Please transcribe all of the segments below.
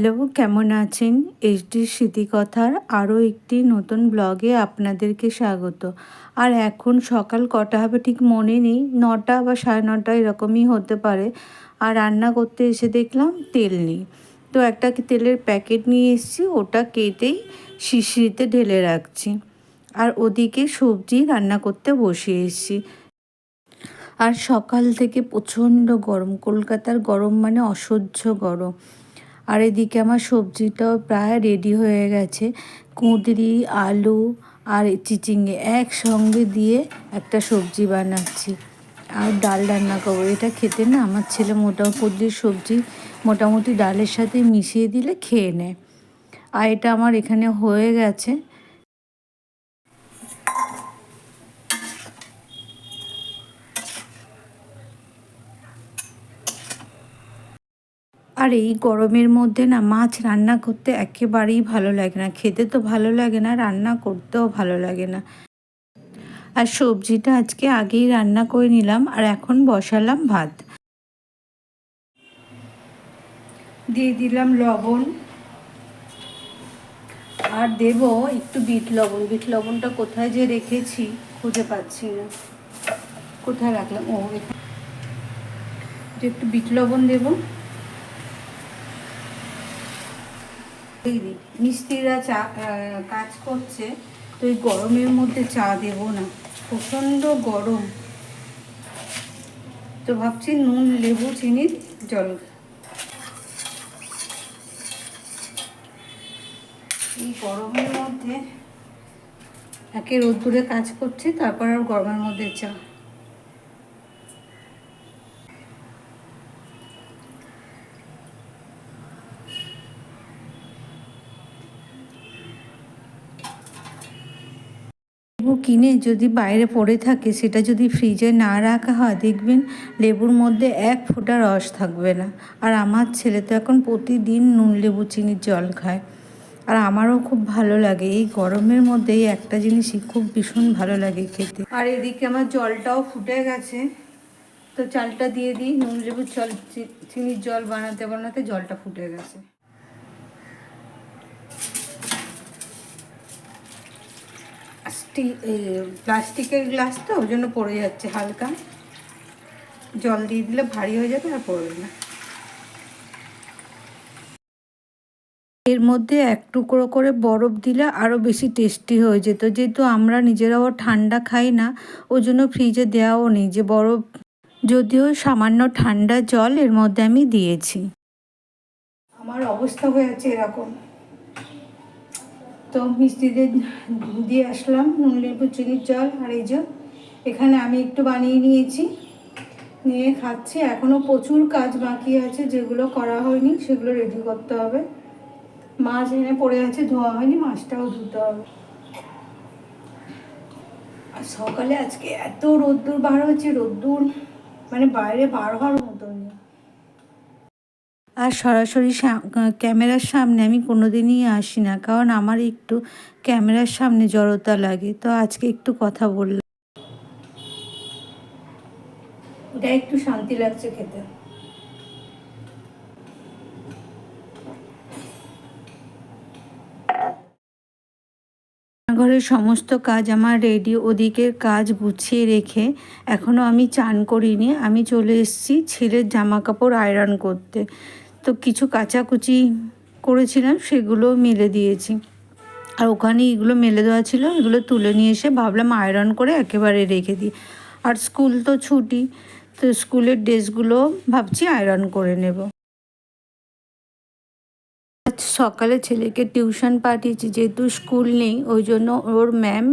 Hello, কেমন আছেন? HD স্মৃতিকথার আরও একটি নতুন ব্লগে আপনাদেরকে স্বাগত। আর এখন সকাল কটা হবে ঠিক মনে নেই, নটা বা সাড়ে নটা এরকমই হতে পারে। আর রান্না করতে এসে দেখলাম তেল নেই। তো একটা তেলের প্যাকেট নিয়ে এসেছি, ওটা কেটেই শিশিরিতে ঢেলে রাখছি। আর ওদিকে সবজি রান্না করতে বসিয়ে এসেছি। আর সকাল থেকে প্রচণ্ড গরম, কলকাতার গরম মানে অসহ্য গরম। আর এদিকে আমার সবজিটাও প্রায় রেডি হয়ে গেছে। কুঁদরি, আলু আর চিচিঙ্গে একসঙ্গে দিয়ে একটা সবজি বানাচ্ছি। আর ডাল রান্না করব। এটা খেতে না আমার ছেলে মোটামুটি সবজি মোটামুটি ডালের সাথে মিশিয়ে দিলে খেয়ে নেয়। আর এটা আমার এখানে হয়ে গেছে। আর এই গরমের মধ্যে না মাছ রান্না করতে একেবারেই ভালো লাগে না। খেতে তো ভালো লাগে না, রান্না করতেও ভালো লাগে না। আর সবজিটা আজকে আগেই রান্না করে নিলাম আর এখন বসালাম ভাত। দিয়ে দিলাম লবণ। আর দেব একটু বিট লবণ। বিট লবণটা কোথায় যে রেখেছি খুঁজে পাচ্ছি না। কোথায় রাখলাম? ও একটু বিট লবণ দেবো। মিস্ত্রিরা চা কাজ করছে, তো এই গরমের মধ্যে চা দেব না। প্রচণ্ড গরম। তো ভাবছি নুন, লেবু চিনির জল। এই গরমের মধ্যে একে রোদ্দুরে কাজ করছে, তারপর আর গরমের মধ্যে চা লেবু কিনে যদি বাইরে পড়ে থাকে, সেটা যদি ফ্রিজে না রাখা হয়, দেখবেন লেবুর মধ্যে এক ফোঁটা রস থাকবে না। আর আমার ছেলে তো এখন প্রতিদিন নুন লেবু চিনির জল খায়। আর আমারও খুব ভালো লাগে। এই গরমের মধ্যে এই একটা জিনিসই খুব ভীষণ ভালো লাগে খেতে। আর এদিকে আমার জলটাও ফুটে গেছে। তো চালটা দিয়ে দিই। নুন লেবুর জল চিনির জল বানাতে বানাতে জলটা ফুটে গেছে। প্লাস্টিকের গ্লাস তো, ওই জন্য পড়ে যাচ্ছে হালকা। জল দিয়ে দিলে ভারী হয়ে যাবে আর পড়বে না। এর মধ্যে এক টুকরো করে বরফ দিলে আরও বেশি টেস্টি হয়ে যেত। যেহেতু আমরা নিজেরাও ঠান্ডা খাই না, ওই জন্য ফ্রিজে দেওয়াও নেই। যে বরফ, যদিও সামান্য ঠান্ডা জল এর মধ্যে আমি দিয়েছি। আমার অবস্থা হয়ে আছে এরকম। তো মিস্ত্রিদের দিয়ে আসলাম নুন লেবু চিনির জল আর এই যে এখানে আমি একটু বানিয়ে নিয়েছি। নিয়ে খাচ্ছি এখনও প্রচুর কাজ বাকি আছে, যেগুলো করা হয়নি সেগুলো রেডি করতে হবে। মাছ এনে পড়ে আছে, ধোয়া হয়নি, মাছটাও ধুতে হবে। আর সকালে আজকে এত রোদ্দুর বার হচ্ছে রোদ্দুর মানে বাইরে বার হওয়ার মতো নেই আর সরাসরি ক্যামেরার সামনে আমি কোনো দিনই আসি না কারণ আমার একটু ক্যামেরার সামনে জড়তা লাগে। তো আজকে একটু কথা বললাম। এটা একটু শান্তি লাগছে খেতে। ঘরের সমস্ত কাজ আমার রেডি ওদিকের কাজ গুছিয়ে রেখে এখনও আমি চান করিনি। আমি চলে এসেছি ছেলের জামা কাপড় আয়রন করতে। তো কিছু কাচাকুচি করেছিলাম, সেগুলো মেলে দিয়েছি। আর ওখানে এগুলো মেলে দেওয়া ছিল, এগুলো তুলে নিয়ে এসে ভাবলাম আয়রন করে একেবারে রেখে দিই। আর স্কুল তো ছুটি, তো স্কুলের ড্রেসগুলো ভাবছি আয়রন করে নেব। সকালে ছেলেকে টিউশন পাঠিয়েছি, যেহেতু স্কুল নেই, ওই জন্য ওর ম্যাম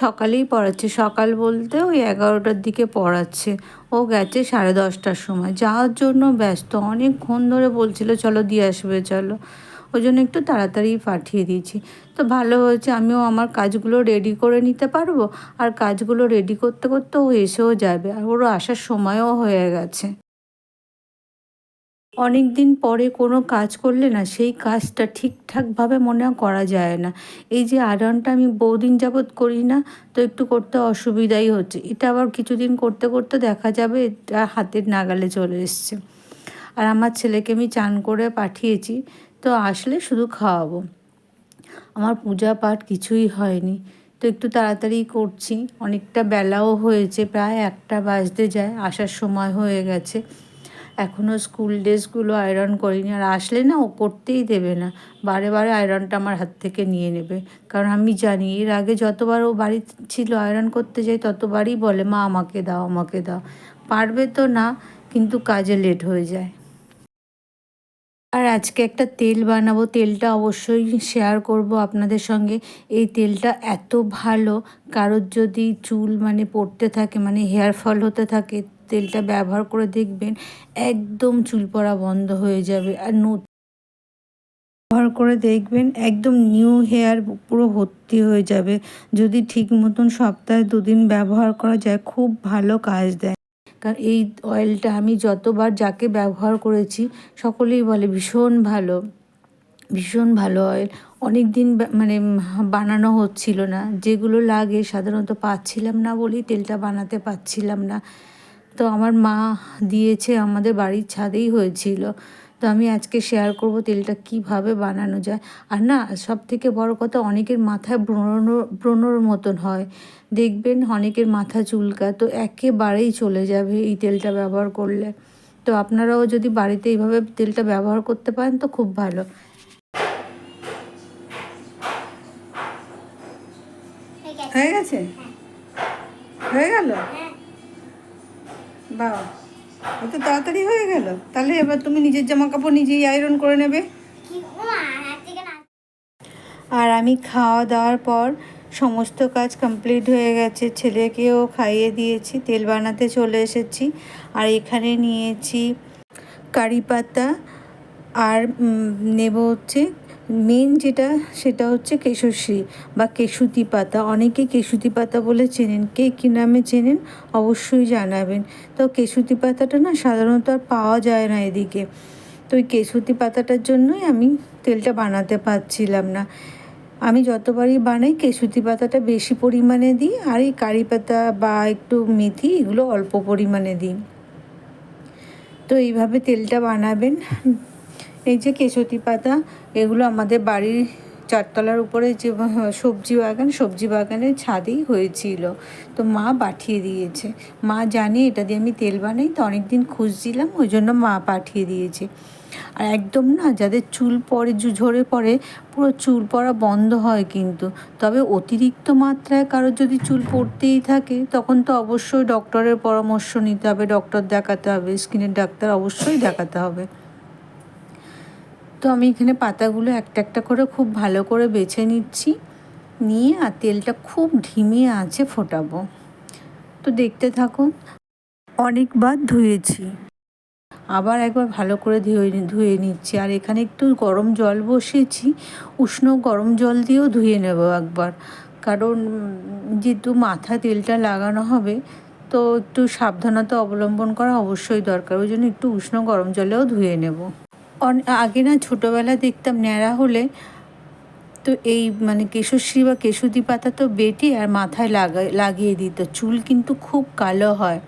সকালেই পড়াচ্ছে। সকাল বলতে ওই এগারোটার দিকে পড়াচ্ছে। ও গেছে সাড়ে দশটার সময়। যাওয়ার জন্য ব্যস্ত। অনেকক্ষণ ধরে বলছিল, চলো দিয়ে আসবে, চলো। ওই জন্য একটু তাড়াতাড়ি পাঠিয়ে দিয়েছি। তো ভালো হয়েছে, আমিও আমার কাজগুলো রেডি করে নিতে পারব। আর কাজগুলো রেডি করতে করতে ও এসেও যাবে। আর ওরও আসার সময়ও হয়ে গেছে। অনেক দিন পরে কোনো কাজ করলে না সেই কাজটা ঠিকঠাকভাবে মনে করা যায় না। এই যে আয়রনটা আমি বহুদিন যাবৎ করি না, তো একটু করতে অসুবিধাই হচ্ছে। এটা আবার কিছুদিন করতে করতে দেখা যাবে, এটা হাতের নাগালে চলে এসছে। আর আমার ছেলেকে আমি চান করে পাঠিয়েছি, তো আসলে শুধু খাওয়াবো। আমার পূজা পাঠ কিছুই হয়নি, তো একটু তাড়াতাড়ি করছি। অনেকটা বেলাও হয়েছে, প্রায় একটা বাজতে যায়, আসার সময় হয়ে গেছে। এখনও স্কুল ড্রেসগুলো আয়রন করিনি, আর আসলে না ও করতেই দেবে না। বারে বারে আয়রনটা আমার হাত থেকে নিয়ে নেবে। কারণ আমি জানি, এর আগে যতবার ও বাড়ি ছিল আয়রন করতে যাই ততবারই বলে, মা, আমাকে দাও আমাকে দাও। পারবে তো না, কিন্তু কাজে লেট হয়ে যায়। আর আজকে একটা তেল বানাবো, তেলটা অবশ্যই শেয়ার করব আপনাদের সঙ্গে। এই তেলটা এত ভালো, কারোর যদি চুল মানে পড়তে থাকে মানে হেয়ার ফল হতে থাকে তেলটা ব্যবহার করে দেখবেন একদম চুল পড়া বন্ধ হয়ে যাবে আর নতুন ব্যবহার করে দেখবেন একদম নিউ হেয়ার পুরো ভর্তি হয়ে যাবে। যদি ঠিক মতন সপ্তাহে দুদিন ব্যবহার করা যায়, খুব ভালো কাজ দেয়। কারণ এই অয়েলটা আমি যতবার যাকে ব্যবহার করেছি, সকলেই বলে ভীষণ ভালো ভীষণ ভালো অয়েল। অনেক দিন মানে বানানো হচ্ছিল না। যেগুলো লাগে সাধারণত পাচ্ছিলাম না বলেই তেলটা বানাতে পারছিলাম না। তো আমার মা দিয়েছে আমাদের বাড়ির ছাদেই হয়েছিল। তো আমি আজকে শেয়ার করব তেলটা কীভাবে বানানো যায়। আর না সব থেকে বড় কথা অনেকের মাথায় ব্রণ ব্রণর মতন হয়। দেখবেন অনেকের মাথা চুলকা তো একেবারেই চলে যাবে এই তেলটা ব্যবহার করলে। তো আপনারাও যদি বাড়িতে এইভাবে তেলটা ব্যবহার করতে পারেন তো খুব ভালো। হয়ে গেছে? হয়ে গেল? বাহ, এত তাড়াতাড়ি হয়ে গেল। তাহলে এবার তুমি নিজের জামা কাপড় নিজেই আয়রন করে নেবে। আর আমি খাওয়া দাওয়ার পর সমস্ত কাজ কমপ্লিট হয়ে গেছে। ছেলেকেও খাইয়ে দিয়েছি, তেল বানাতে চলে এসেছি। আর এখানে নিয়েছি কারি পাতা। আর নেব হচ্ছে মেন যেটা, সেটা হচ্ছে কেশশ্রী বা কেশুতি পাতা। অনেকে কেশুতি পাতা বলে চেনেন। কে কী নামে চেনেন? অবশ্যই জানাবেন। তো কেশুতি পাতাটা না সাধারণত আর পাওয়া যায় না এদিকে। তো ওই কেশুতি পাতাটার জন্যই আমি তেলটা বানাতে পারছিলাম না। আমি যতবারই বানাই, কেশুতি পাতাটা বেশি পরিমাণে দিই আর এই কারি পাতা বা একটু মেথি এগুলো অল্প পরিমাণে দিই। তো এইভাবে তেলটা বানাবেন। এই যে কেশতি পাতা, এগুলো আমাদের বাড়ির চারতলার উপরে যে সবজি বাগান, সবজি বাগানের ছাদেই হয়েছিল। তো মা পাঠিয়ে দিয়েছে। মা জানে এটা দিয়ে আমি তেল বানাই, তো অনেক দিন খুঁজছিলাম, ওই জন্য মা পাঠিয়ে দিয়েছে। আর একদম না, যাদের চুল পরে ঝরে পড়ে, পুরো চুল পড়া বন্ধ হয় কিন্তু। তবে অতিরিক্ত মাত্রায় কারোর যদি চুল পড়তেই থাকে, তখন তো অবশ্যই ডক্টরের পরামর্শ নিতে হবে, ডক্টর দেখাতে হবে, স্কিনের ডাক্তার অবশ্যই দেখাতে হবে। তো আমি এখানে পাতাগুলো একটা একটা করে খুব ভালো করে বেছে নিচ্ছি। নিয়ে আর তেলটা খুব ধিমিয়ে আছে ফোটাবো। তো দেখতে থাকুন, অনেকবার ধুয়েছি। আবার একবার ভালো করে ধুয়ে ধুয়ে নিচ্ছি। আর এখানে একটু গরম জল বসিয়েছি উষ্ণ গরম জল দিয়েও ধুয়ে নেব একবার। কারণ যেহেতু মাথা তেলটা লাগানো হবে, তো একটু সাবধানতা অবলম্বন করা অবশ্যই দরকার। ওই জন্য একটু উষ্ণ গরম জলেও ধুয়ে নেব। আগে না ছোটোবেলা দেখতাম ন্যাড়া হলে তো এই মানে কেশশ্রী বা কেশুদি পাতা তো বেটে আর মাথায় লাগা, লাগিয়ে দিত। চুল কিন্তু খুব কালো হয়।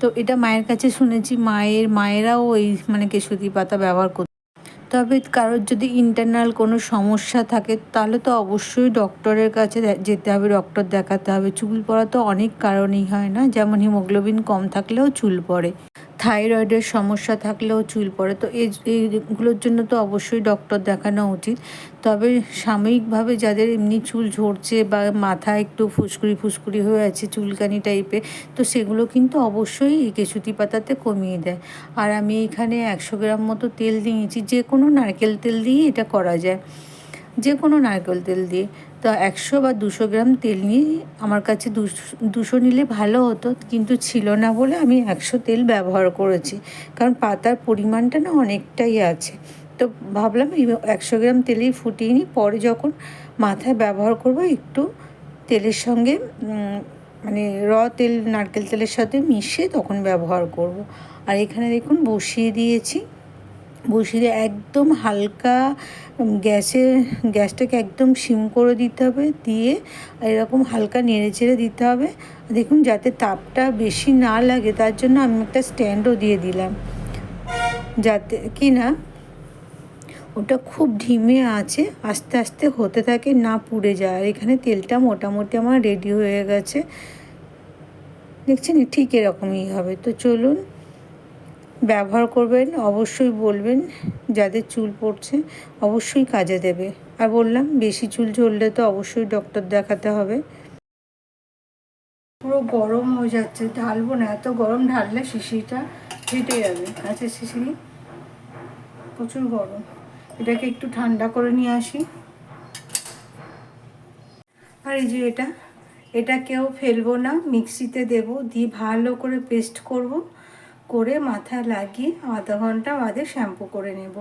তো এটা মায়ের কাছে শুনেছি, মায়ের, মায়েরাও এই মানে কেশুদি পাতা ব্যবহার করত তবে কারোর যদি ইন্টারনাল কোনো সমস্যা থাকে তাহলে তো অবশ্যই ডক্টরের কাছে যেতে হবে ডক্টর দেখাতে হবে। চুল পড়া তো অনেক কারণেই হয় না, যেমন হিমোগ্লোবিন কম থাকলেও চুল পড়ে। থাইরয়েডের সমস্যা থাকলেও চুল পড়ে। তো এইগুলোর জন্য তো অবশ্যই ডক্টর দেখানো উচিত। তবে সাময়িকভাবে যাদের এমনি চুল ঝরছে বা মাথা একটু ফুসকুড়ি ফুসকুড়ি হয়ে আছে, চুলকানি টাইপের তো সেগুলো কিন্তু অবশ্যই এই কেশুতি পাতাতে কমিয়ে দেয়। আর আমি এখানে একশো গ্রাম মতো তেল দিয়েছি, যে কোনো নারকেল তেল দিয়ে এটা করা যায়। যে কোনো নারকেল তেল দিয়ে। তো একশো বা দুশো গ্রাম তেল নিয়ে আমার কাছে দুশো নিলে ভালো হতো, কিন্তু ছিল না বলে আমি একশো তেল ব্যবহার করেছি। কারণ পাতার পরিমাণটা না অনেকটাই আছে। তো ভাবলাম এই একশো গ্রাম তেলেই ফুটিয়ে নিই, পরে যখন মাথায় ব্যবহার করব একটু তেলের সঙ্গে মানে র তেল, নারকেল তেলের সাথে মিশিয়ে তখন ব্যবহার করব। আর এখানে দেখুন বসিয়ে দিয়েছি। বসিয়ে একদম হালকা গ্যাসে, গ্যাসটাকে একদম সিম করে দিতে হবে, দিয়ে এরকম হালকা নেড়ে চেড়ে দিতে হবে। দেখুন যাতে তাপটা বেশি না লাগে, তার জন্য আমি একটা স্ট্যান্ডও দিয়ে দিলাম। যাতে, কি না? ওটা খুব ধিমে আছে, আস্তে আস্তে হতে থাকে, না পুড়ে যায়। আর এখানে তেলটা মোটামুটি আমার রেডি হয়ে গেছে। দেখছেন? ঠিক এরকমই হবে। তো চলুন ব্যবহার করবেন, অবশ্যই বলবেন যাদের চুল পড়ছে, অবশ্যই কাজে দেবে। আর বললাম, বেশি চুল ঝরলে তো অবশ্যই ডক্টর দেখাতে হবে। পুরো গরম হয়ে যাচ্ছে, ঢালবো না, এত গরম ঢাললে শিশিটা ফেটে যাবে। কাঁচের শিশিরি, প্রচুর গরম। এটাকে একটু ঠান্ডা করে নিয়ে আসি। আর এই যে এটা এটা কেউ ফেলব না, মিক্সিতে দেব, দিয়ে ভালো করে পেস্ট করব। করে মাথায় লাগিয়ে আধা ঘণ্টা বাদে শ্যাম্পু করে নেব।